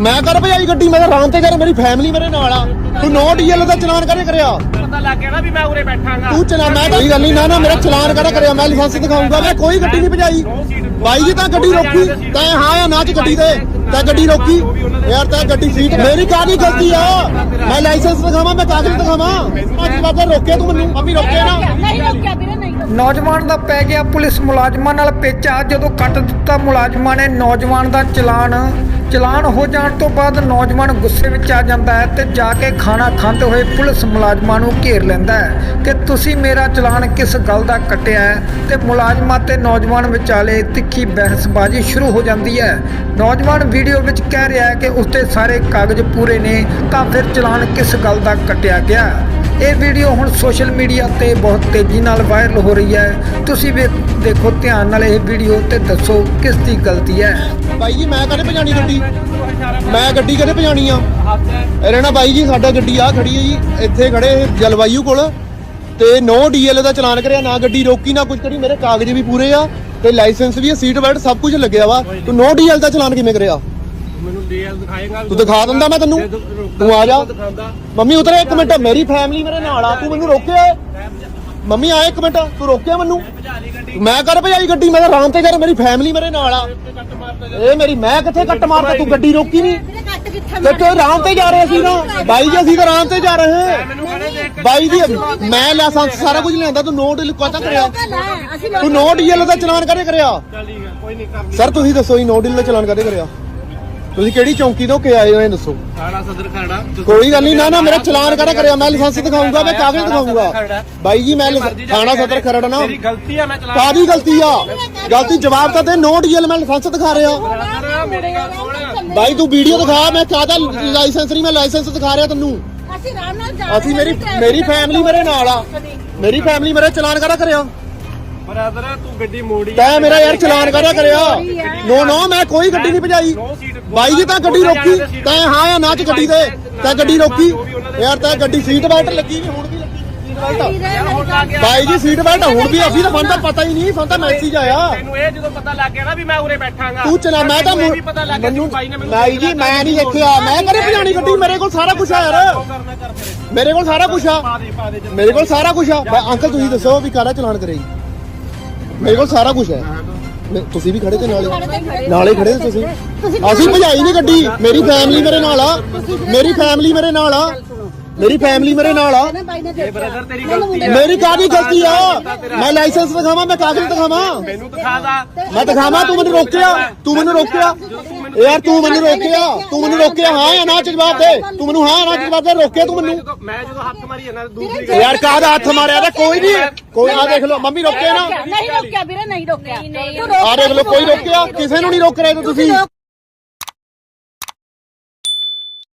ਮੈਂ ਕਰ ਭਜਾਈ ਗੱਡੀ ਮੈਂ ਤਾਂ ਆਰਾਮ ਤੇ ਕਰ ਮੇਰੀ ਫੈਮਿਲੀ ਮੇਰੇ ਨਾਲ ਆ। ਤੂੰ ਨੋ ਡੀਐਲ ਦਾ ਚਲਾਨ ਕਰੇ ਕਰਿਆ? ਪਤਾ ਲੱਗ ਗਿਆ ਨਾ ਵੀ ਮੈਂ ਉਰੇ ਬੈਠਾਂਗਾ। ਤੂੰ ਚਲਾ ਮੈਂ ਤਾਂ ਕੋਈ ਗੱਲ ਨਹੀਂ ਨਾ ਨਾ ਮੇਰਾ ਚਲਾਨ ਕਰਾ ਕਰਿਆ ਮੈਂ ਲਾਇਸੈਂਸ ਦਿਖਾਉਂਗਾ ਮੈਂ ਕੋਈ ਗੱਡੀ ਨਹੀਂ ਭਜਾਈ। ਬਾਈ ਜੀ ਤਾਂ ਗੱਡੀ ਰੋਕੀ। ਤੈਂ ਹਾਂ ਜਾਂ ਨਾ ਚ ਗੱਡੀ ਦੇ। ਤੈਂ ਗੱਡੀ ਰੋਕੀ। ਯਾਰ ਤੈਂ ਗੱਡੀ ਸੀਟ ਮੇਰੀ ਕਾਹਦੀ ਗਲਤੀ ਆ? ਮੈਂ ਲਾਇਸੈਂਸ ਦਿਖਾਵਾਂ ਮੈਂ ਕਾਗਜ਼ ਦਿਖਾਵਾਂ? ਅੱਜ ਬਾਅਦ ਰੋਕਿਆ ਤੂੰ ਮੈਨੂੰ। ਮੰਮੀ ਰੋਕਿਆ ਨਾ। ਨਹੀਂ ਰੋਕਿਆ ਵੀਰੇ ਨਹੀਂ ਨੌਜਵਾਨ ਦਾ ਪੈ ਗਿਆ ਪੁਲਿਸ ਮੁਲਾਜ਼ਮਾਂ ਨਾਲ ਪੇਚਾ। ਜਦੋਂ ਕੱਟ ਦਿੱਤਾ ਮੁਲਾਜ਼ਮਾਂ ਨੇ ਨੌਜਵਾਨ ਦਾ ਚਲਾਨ ਚਲਾਨ ਹੋ ਜਾਣ ਤੋਂ ਬਾਅਦ ਨੌਜਵਾਨ ਗੁੱਸੇ ਵਿੱਚ ਆ ਜਾਂਦਾ ਹੈ ਤੇ ਜਾ ਕੇ ਖਾਣਾ ਖਾਂਦੇ ਹੋਏ ਪੁਲਿਸ ਮੁਲਾਜ਼ਮਾਂ ਨੂੰ ਘੇਰ ਲੈਂਦਾ ਹੈ ਕਿ ਤੁਸੀਂ ਮੇਰਾ ਚਲਾਨ ਕਿਸ ਗੱਲ ਦਾ ਕੱਟਿਆ ਹੈ? ਤੇ ਮੁਲਾਜ਼ਮਾਂ ਤੇ ਨੌਜਵਾਨ ਵਿਚਾਲੇ ਤਿੱਖੀ ਬਹਿਸਬਾਜ਼ੀ ਸ਼ੁਰੂ ਹੋ ਜਾਂਦੀ ਹੈ। ਨੌਜਵਾਨ ਵੀਡੀਓ ਵਿੱਚ ਕਹਿ ਰਿਹਾ ਹੈ ਕਿ ਉਸਦੇ ਸਾਰੇ ਕਾਗਜ਼ ਪੂਰੇ ਨੇ, ਤਾਂ ਫਿਰ ਚਲਾਨ ਕਿਸ ਗੱਲ ਦਾ ਕੱਟਿਆ ਗਿਆ? ਇਹ ਵੀਡੀਓ ਹੁਣ ਸੋਸ਼ਲ ਮੀਡੀਆ ਤੇ ਬਹੁਤ ਤੇਜ਼ੀ ਨਾਲ ਵਾਇਰਲ ਹੋ ਰਹੀ ਹੈ। ਤੁਸੀਂ ਵੀ ਦੇਖੋ, ਧਿਆਨ ਨਾਲ ਇਹ ਵੀਡੀਓ ਤੇ ਦੱਸੋ ਕਿਸ ਦੀ ਗਲਤੀ ਹੈ। ਬਾਈ ਜੀ, ਮੈਂ ਕਦੇ ਭਜਾਣੀ ਗੱਡੀ? ਮੈਂ ਗੱਡੀ ਕਦੇ ਭਜਾਣੀ ਆ? ਰਹਿਣਾ ਬਾਈ ਜੀ, ਸਾਡਾ ਗੱਡੀ ਆ ਖੜੀ ਹੈ ਜੀ, ਇੱਥੇ ਖੜੇ ਇਹ ਜਲਵਾਯੂ ਕੋਲ। ਤੇ ਨੋ ਡੀਐਲ ਦਾ ਚਲਾਨ ਕਰਿਆ, ਨਾ ਗੱਡੀ ਰੋਕੀ, ਨਾ ਕੁਝ ਕਰੀ, ਮੇਰੇ ਕਾਗਜ਼ ਵੀ ਪੂਰੇ ਆ ਤੇ ਲਾਇਸੈਂਸ ਵੀ ਆ, ਸੀਟ ਬੈਲਟ ਸਭ ਕੁਝ ਲੱਗਿਆ ਵਾ। ਤੂੰ ਨੋ ਡੀਐਲ ਦਾ ਚਲਾਨ ਕਿਵੇਂ ਕਰਿਆ? ਮੈਨੂੰ ਡੀਐਲ ਦਿਖਾਏਗਾ ਤੂੰ ਦਿਖਾ ਦਿੰਦਾ ਮੈਂ ਤੈਨੂੰ? ਤੂੰ ਆ ਜਾ। ਮੰਮੀ ਉਤਰੇ ਇੱਕ ਮਿੰਟ ਮੇਰੀ ਫੈਮਿਲੀ ਮੇਰੇ ਨਾਲ ਆ ਤੂੰ ਮੈਨੂੰ ਰੋਕਿਆ? ਮੰਮੀ ਆ ਇੱਕ ਮਿੰਟ ਤੂੰ ਰੋਕਿਆ ਮੈਨੂੰ? ਮੈਂ ਕਰ ਭਜਾਈ ਗੱਡੀ ਮੈਂ ਤਾਂ ਆਰਾਮ ਤੇ ਕਰ ਮੇਰੀ ਫੈਮਿਲੀ ਮੇਰੇ ਨਾਲ ਆ। ਇਹ ਮੇਰੀ ਮੈਂ ਕਿੱਥੇ ਕੱਟ ਮਾਰਦਾ ਤੂੰ ਗੱਡੀ ਰੋਕੀ ਨਹੀਂ? ਤੇ ਤੂੰ ਆਰਾਮ ਤੇ ਜਾ ਰਹੇ ਸੀ ਨਾ ਬਾਈ ਜੀ ਅਸੀਂ ਤਾਂ ਆਰਾਮ ਤੇ ਜਾ ਰਹੇ ਹਾਂ। ਮੈਨੂੰ ਖੜੇ ਦੇਖ ਕੇ ਬਾਈ ਜੀ ਮੈਂ ਲਾਇਸੈਂਸ ਸਾਰਾ ਕੁਝ ਲਿਆਂਦਾ ਤੂੰ ਨੋਟ ਕਾਹਦਾ ਕਰਿਆ। ਤੂੰ ਨੋ ਡੀਐਲ ਦਾ ਚਲਾਨ ਕਰੇ ਕਰਿਆ? ਚੱਲ ਠੀਕ ਹੈ ਕੋਈ ਨਹੀਂ ਕਰ ਸਰ ਤੁਸੀਂ ਦੱਸੋ ਜੀ ਨੋ ਡੀਐਲ ਦਾ ਚਲਾਨ ਕਰੇ ਕਰਿਆ? ਤੁਸੀਂ ਕਿਹੜੀ ਚੌਂਕੀ ਤੋਂ ਕੇ ਆਏ ਹੋ ਇਹ ਦੱਸੋ? ਸਾਡਾ ਸਦਰ ਖੜਾ ਕੋਈ ਗੱਲ ਨਹੀਂ ਨਾ ਨਾ ਮੇਰਾ ਚਲਾਨ ਕਰਾ ਕਰਿਆ? ਮੈਂ ਲਾਇਸੈਂਸ ਦਿਖਾਊਂਗਾ ਮੈਂ ਕਾਗਜ਼ ਦਿਖਾਊਂਗਾ। ਬਾਈ ਜੀ ਮੈਂ ਥਾਣਾ ਸਦਰ ਖਰੜ ਨਾ। ਤੇਰੀ ਗਲਤੀ ਆ ਮੈਂ ਚਲਾ ਕਾਦੀ ਗਲਤੀ ਆ। ਗਲਤੀ ਜਵਾਬ ਤਾਂ ਦੇ ਨੋ ਡੀਐਲ ਮੈਂ ਲਾਇਸੈਂਸ ਦਿਖਾ ਰਿਹਾ। ਮੇਰੀ ਬਾਈ ਤੂੰ ਵੀਡੀਓ ਦਿਖਾ ਮੈਂ ਕਾਹਦਾ ਲਾਇਸੈਂਸ ਨਹੀਂ ਮੈਂ ਲਾਇਸੈਂਸ ਦਿਖਾ ਰਿਹਾ ਤੈਨੂੰ। ਅਸੀਂ ਆਰਾਮ ਨਾਲ ਜਾ ਅਸੀਂ ਮੇਰੀ ਮੇਰੀ ਫੈਮਿਲੀ ਮੇਰੇ ਨਾਲ ਆ। ਮੇਰੀ ਫੈਮਿਲੀ ਮੇਰੇ ਚਲਾਨ ਕਰਾ ਕਰਿਆ? ਬਰਾਦਰ ਤੂੰ ਗੱਡੀ ਮੋੜੀ। ਤੈਂ ਮੇਰਾ ਯਾਰ ਚਲਾਨ ਕਰਾ ਕਰਿਆ? ਨੋ ਨੋ ਮੈਂ ਕੋਈ ਗੱਡੀ ਨਹੀਂ ਭਜਾਈ। ਬਾਈ ਜੀ ਤਾਂ ਗੱਡੀ ਰੋਕੀ। ਤੈਂ ਹਾਂ ਜਾਂ ਨਾ ਚ ਗੱਡੀ ਦੇ? ਤੈਂ ਗੱਡੀ ਰੋਕੀ। ਯਾਰ ਤੈਂ ਗੱਡੀ ਸੀਟ ਬੈਲਟ ਲੱਗੀ ਵੀ ਹੁਣ ਵੀ ਲੱਗੀ ਸੀਟ ਬੈਲਟ। ਬਾਈ ਜੀ ਸੀਟ ਬੈਲਟ ਹੁਣ ਵੀ ਅਸੀਂ ਤਾਂ ਤਾਂ ਪਤਾ ਹੀ ਨਹੀਂ ਤਾਂ ਮੈਸੇਜ ਆਇਆ। ਤੈਨੂੰ ਇਹ ਜਦੋਂ ਪਤਾ ਲੱਗ ਗਿਆ ਨਾ ਵੀ ਮੈਂ ਉਰੇ ਬੈਠਾਂਗਾ। ਤੂੰ ਚਲਾ ਮੈਂ ਤਾਂ ਮੈਨੂੰ ਇਹ ਵੀ ਪਤਾ ਲੱਗ ਗਿਆ ਮੈਨੂੰ ਬਾਈ ਨੇ ਮੈਨੂੰ ਬਾਈ ਜੀ ਮੈਂ ਨਹੀਂ ਦੇਖਿਆ ਮੈਂ ਕਰੇ ਭਜਾਣੀ ਗੱਡੀ ਮੇਰੇ ਕੋਲ ਸਾਰਾ ਕੁਝ ਆ ਯਾਰ। ਕਰ ਮੇਰੇ ਕੋਲ ਸਾਰਾ ਕੁਝ ਆ। ਮੇਰੇ ਕੋਲ ਸਾਰਾ ਕੁਝ ਆ। ਅੰਕਲ ਤੁਸੀਂ ਦੱਸੋ ਵੀ ਕਾਹਦਾ ਚਲਾਨ ਕਰੇਗੀ? ਮੇਰੇ ਕੋਲ ਸਾਰਾ ਕੁਝ ਹੈ। ਤੁਸੀਂ ਵੀ ਖੜੇ ਤੇ ਨਾਲੇ ਨਾਲੇ ਖੜੇ ਤੇ ਤੁਸੀਂ। ਅਸੀਂ ਭਜਾਈ ਨਹੀਂ ਗੱਡੀ। ਮੇਰੀ ਫੈਮਿਲੀ ਮੇਰੇ ਨਾਲ ਆ। ਮੇਰੀ ਫੈਮਿਲੀ ਮੇਰੇ ਨਾਲ ਆ। ਮੇਰੀ ਫੈਮਿਲੀ ਮੇਰੇ ਨਾਲ ਆ। ਬ੍ਰਦਰ ਤੇਰੀ ਗਲਤੀ ਆ। ਮੇਰੀ ਕਾਹਦੀ ਗਲਤੀ ਆ? ਮੈਂ ਲਾਇਸੈਂਸ ਦਿਖਾਵਾਂ ਮੈਂ ਕਾਗਜ਼ ਦਿਖਾਵਾਂ? ਮੈਨੂੰ ਦਿਖਾ ਦਾ। ਮੈਂ ਦਿਖਾਵਾਂ ਤੂੰ ਮੈਨੂੰ ਰੋਕਿਆ। ਤੂੰ ਮੈਨੂੰ ਰੋਕਿਆ। ਯਾਰ ਤੂੰ ਮੈਨੂੰ ਰੋਕਿਆ ਤੂੰ ਮੈਨੂੰ ਰੋਕਿਆ ਹਾਂ ਜਾਂ ਨਾ ਚ ਜਵਾਬ ਦੇ। ਤੂੰ ਮੈਨੂੰ ਹਾਂ ਨਾ ਚ ਜਵਾਬ ਦੇ ਰੋਕਿਆ ਤੂੰ ਮੈਨੂੰ। ਜਦੋਂ ਮੈਂ ਜਦੋਂ ਹੱਥ ਮਾਰੀ ਜਾਂਦਾ ਦੂਸਰੀ ਯਾਰ ਕਾਹਦਾ ਹੱਥ ਮਾਰਿਆ ਤੇ ਕੋਈ ਨਹੀਂ। ਕੋਈ ਆ ਦੇਖ ਲਓ ਮੰਮੀ ਰੋਕੇ ਨਾ। ਨਹੀਂ ਰੋਕਿਆ ਵੀਰੇ ਨਹੀਂ ਰੋਕਿਆ। ਤੂੰ ਆ ਦੇਖ ਲਓ ਕੋਈ ਰੋਕਿਆ ਕਿਸੇ ਨੂੰ ਨਹੀਂ ਰੋਕ ਰਹੇ ਤੁਸੀਂ।